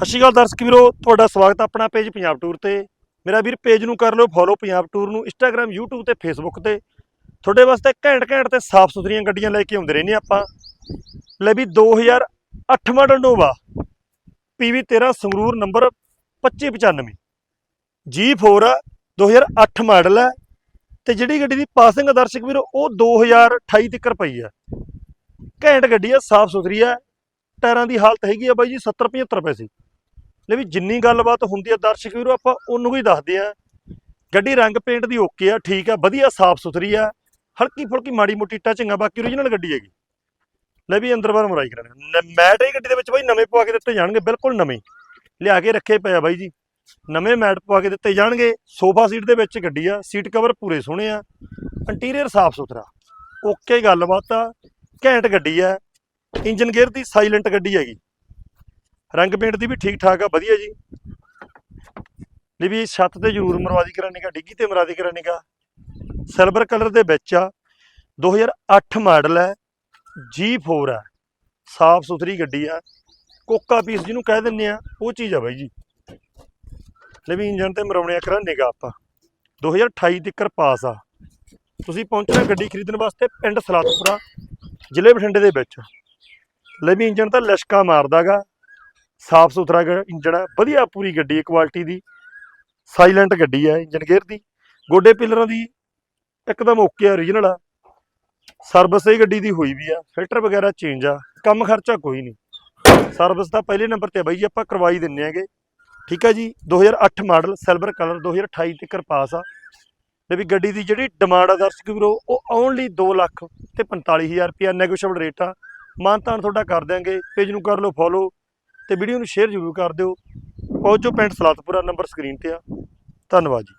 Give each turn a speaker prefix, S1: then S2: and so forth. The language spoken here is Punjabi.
S1: ਸਤਿ ਸ਼੍ਰੀ ਅਕਾਲ ਦਰਸ਼ਕ ਵੀਰੋ, ਤੁਹਾਡਾ ਸਵਾਗਤ ਹੈ ਆਪਣਾ ਪੇਜ ਪੰਜਾਬ ਟੂਰ ਤੇ। ਮੇਰਾ ਵੀਰ ਪੇਜ ਨੂੰ ਕਰ ਲਓ ਫੋਲੋ ਪੰਜਾਬ ਟੂਰ ਨੂੰ ਇੰਸਟਾਗ੍ਰam YouTube ਤੇ Facebook ਤੇ। ਤੁਹਾਡੇ ਵਾਸਤੇ ਘੈਂਟ ਘੈਂਟ ਤੇ ਸਾਫ਼ ਸੁਥਰੀਆਂ ਗੱਡੀਆਂ ਲੈ ਕੇ ਆਉਂਦੇ ਰਹਿੰਦੇ ਆਪਾਂ। ਲੈ ਵੀ 2008 model Nova PV13 Sangrur number 2595 G4 ਆ 2008 ਮਾਡਲ ਹੈ। ਤੇ ਜਿਹੜੀ ਗੱਡੀ ਦੀ ਪਾਸਿੰਗ ਆ ਦਰਸ਼ਕ ਵੀਰੋ, ਉਹ 2028 ਤੱਕ ਪਈ ਹੈ ਘੈਂਟ ਗੱਡੀ ਆ ਸਾਫ਼ ਸੁਥਰੀ ਹੈ ਟਾਇਰਾਂ ਦੀ ਹਾਲਤ ਹੈਗੀ ਆ ਬਾਈ ਜੀ 70 75 ਪੈਸੇ। ਲੈ ਵੀ ਜਿੰਨੀ ਗੱਲਬਾਤ ਹੁੰਦੀ ਆ ਦਰਸ਼ਕ ਵੀਰੋ, ਆਪਾਂ ਉਹਨੂੰ ਹੀ ਦੱਸਦੇ ਆ। ਗੱਡੀ ਰੰਗ ਪੇਂਟ ਦੀ ਓਕੇ ਆ, ਠੀਕ ਆ, ਵਧੀਆ ਸਾਫ਼ ਸੁਥਰੀ ਆ, ਹਲਕੀ ਫੁਲਕੀ ਮਾੜੀ ਮੋਟੀ ਟਚਿੰਗ ਆ, ਬਾਕੀ ਓਰੀਜਨਲ ਗੱਡੀ ਹੈਗੀ। ਲੈ ਵੀ ਅੰਦਰ ਬਾਹਰ ਮਰਾਈ ਕਰਾਂਗੇ। ਮੈਟ ਇਹ ਗੱਡੀ ਦੇ ਵਿੱਚ ਬਾਈ ਨਵੇਂ ਪਵਾ ਕੇ ਦਿੱਤੇ ਜਾਣਗੇ, ਬਿਲਕੁਲ ਨਵੇਂ। ਲਿਆ ਕੇ ਰੱਖੇ ਪਏ ਆ ਬਾਈ ਜੀ। ਨਵੇਂ ਮੈਟ ਪਵਾ ਕੇ ਦਿੱਤੇ ਜਾਣਗੇ। ਸੋਫਾ ਸੀਟ ਦੇ ਵਿੱਚ ਗੱਡੀ ਆ, ਸੀਟ ਕਵਰ ਪੂਰੇ ਸੋਹਣੇ ਆ, ਇੰਟੀਰੀਅਰ ਸਾਫ਼ ਸੁਥਰਾ। ਓਕੇ ਗੱਲਬਾਤ ਆ, ਘੈਂਟ ਗੱਡੀ ਆ, ਇੰਜਨ ਗੇਅਰ ਦੀ ਸਾਇਲੈਂਟ ਗੱਡੀ ਹੈਗੀ। ਰੰਗ ਪੇਂਟ ਦੀ ਵੀ ਠੀਕ ਠਾਕ ਆ, ਵਧੀਆ ਜੀ। ਲਈ ਵੀ ਛੱਤ ਤੇ ਜ਼ਰੂਰ ਮਰਵਾਦੀ ਕਰਾਨੇਗਾ ਡਿੱਗੀ ਤੇ ਮਰਵਾਦੀ ਕਰਾਨੇਗਾ ਸਿਲਵਰ ਕਲਰ ਦੇ ਵਿੱਚ ਆ 2008 ਮਾਡਲ ਹੈ G4 ਆ ਸਾਫ਼ ਸੁਥਰੀ ਗੱਡੀ ਆ। ਕੋਕਾ ਪੀਸ ਜਿਹਨੂੰ ਕਹਿ ਦਿੰਨੇ ਆ, ਉਹ ਚੀਜ਼ ਆ ਬਾਈ ਜੀ। ਲੈ ਵੀ ਇੰਜਨ ਤੇ ਮਰਵਾਉਣਿਆ ਕਰਾਨੇਗਾ ਆਪਾਂ। 2028 ਤੱਕ ਪਾਸ ਆ। ਤੁਸੀਂ ਪਹੁੰਚਣਾ ਗੱਡੀ ਖਰੀਦਣ ਵਾਸਤੇ ਪਿੰਡ ਸਲਾਤਪੁਰਾ ਜ਼ਿਲ੍ਹੇ ਬਠਿੰਡੇ ਦੇ ਵਿੱਚ। ਲੈ ਵੀ ਇੰਜਨ ਤਾਂ ਲਸ਼ਕਾ ਮਾਰਦਾਗਾ ਸਾਫ਼ ਸੁਥਰਾ ਗ- ਇੰਜਣ ਹੈ, ਵਧੀਆ ਪੂਰੀ ਗੱਡੀ ਹੈ ਕੁਆਲਿਟੀ ਦੀ। ਸਾਇਲੈਂਟ ਗੱਡੀ ਹੈ ਇੰਜਨ ਗੇਅਰ ਦੀ। ਗੋਡੇ ਪਿਲਰਾਂ ਦੀ ਇੱਕਦਮ ਓਕੇ ਆ ਓਰੀਜਨਲ ਆ। ਸਰਵਿਸ ਇਹ ਗੱਡੀ ਦੀ ਹੋਈ ਵੀ ਆ ਫਿਲਟਰ ਵਗੈਰਾ ਚੇਂਜ ਆ, ਕੰਮ ਖਰਚਾ ਕੋਈ ਨਹੀਂ। ਸਰਵਿਸ ਤਾਂ ਪਹਿਲੇ ਨੰਬਰ ਤੇ ਆ ਬਾਈ ਜੀ, ਆਪਾਂ ਕਰਵਾਈ ਦਿੰਨੇ ਆਗੇ ਠੀਕ ਆ ਜੀ 2008 ਮਾਡਲ ਸਿਲਵਰ ਕਲਰ 2028 ਤੱਕ ਪਾਸ ਆ। ਤੇ ਵੀ ਗੱਡੀ ਦੀ ਜਿਹੜੀ ਡਿਮਾਂਡ ਆ ਦਰਸ਼ਕ ਵੀਰੋ, ਉਹ ਓਨਲੀ 2 ਲੱਖ ਤੇ 45000 ਰੁਪਿਆ ਨੈਗੋਸ਼ੀਏਬਲ ਰੇਟ ਆ। ਮਾਨਤਾਨ ਤੁਹਾਡਾ ਕਰ ਦਿਆਂਗੇ ਪੇਜ ਨੂੰ ਕਰ ਲਓ ਫੋਲੋ ਤੇ ਵੀਡੀਓ ਨੂੰ ਸ਼ੇਅਰ ਜ਼ਰੂਰ ਕਰ ਦਿਓ। ਪਹੁੰਚੋ ਪਿੰਡ ਸਲਾਤਪੁਰਾ ਨੰਬਰ ਸਕਰੀਨ ਤੇ ਆ। ਧੰਨਵਾਦ ਜੀ।